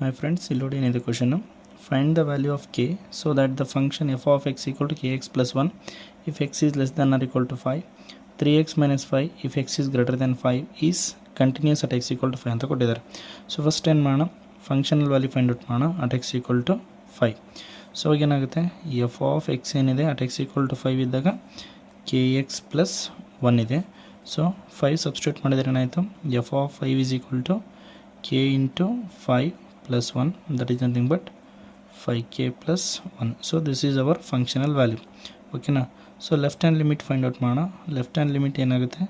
My friends ಇಲ್ಲಿ ನೋಡಿ ಏನಿದೆ question find the value of K so that the function F of X equal to K X plus one if X is less than or equal to five three X minus five if X is greater than five is continuous at X equal to five ಅಂತ ಕೊಟ್ಟಿದ್ದಾರೆ. So first ಏನು ಮಾಡೋಣ? Functional value find out ಮಾಡೋಣ. At X equal to five so ಏನಾಗುತ್ತೆ? F of X ಏನಿದೆ? At X equal to five ಇದ್ದಾಗ K X plus one ಇದೆ. So five substitute ಮಾಡಿದರೆ ಏನಾಯಿತು? F of five is equal to K into five one that is nothing but five K plus one so this is our functional value ಓಕೆನಾ so left hand limit find out ಮಾಡೋಣ left hand limit ಏನಾಗುತ್ತೆ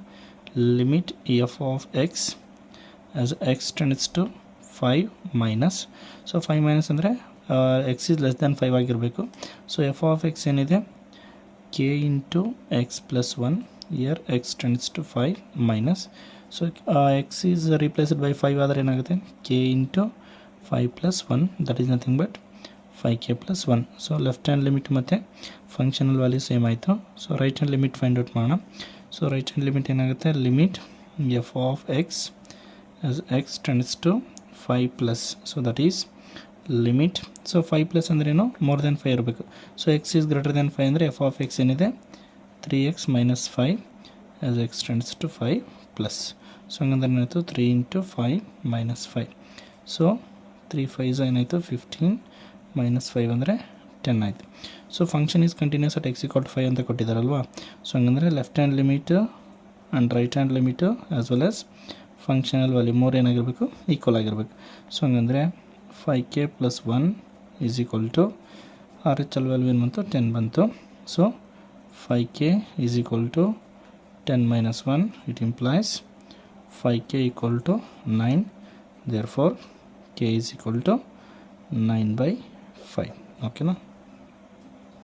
limit F of X as X tends to five minus so five minus ಅಂದರೆ X is less than five ಆಗಿರಬೇಕು. So F of X ಏನಿದೆ? K into X plus one here X tends to five minus so X is replaced by five ಆದರೆ ಏನಾಗುತ್ತೆ? K into five plus one that is nothing but five K plus one so left hand limit ಮತ್ತು functional value same ಆಯಿತು. So right hand limit find out ಮಾಡೋಣ. So right hand limit ಏನಾಗುತ್ತೆ? Limit F of X as X tends to five plus so that is limit so five plus ಅಂದ್ರೇನು more than five ಇರಬೇಕು. So X is greater than five ಅಂದರೆ F of X ಏನಿದೆ? Three X minus five as X tends to five plus so ಹಂಗಂದ್ರೆ ಏನಾಯಿತು? Three into five minus five so three fives ಏನಾಯಿತು fifteen minus five ಅಂದರೆ ten ಆಯಿತು. So function is continuous at X equal five ಅಂತ ಕೊಟ್ಟಿದ್ದಾರಲ್ವಾ so ಹಂಗಂದರೆ left hand limit and right hand limit as well as functional value ಮೂರು ಏನಾಗಿರಬೇಕು? Equal ಆಗಿರಬೇಕು. So ಹಂಗಂದರೆ five K plus one is equal to R H L value ಏನು ಬಂತು? Ten ಬಂತು. So five K is equal to ten minus one it implies five K equal to nine therefore K is equal to nine by five ಓಕೆನಾ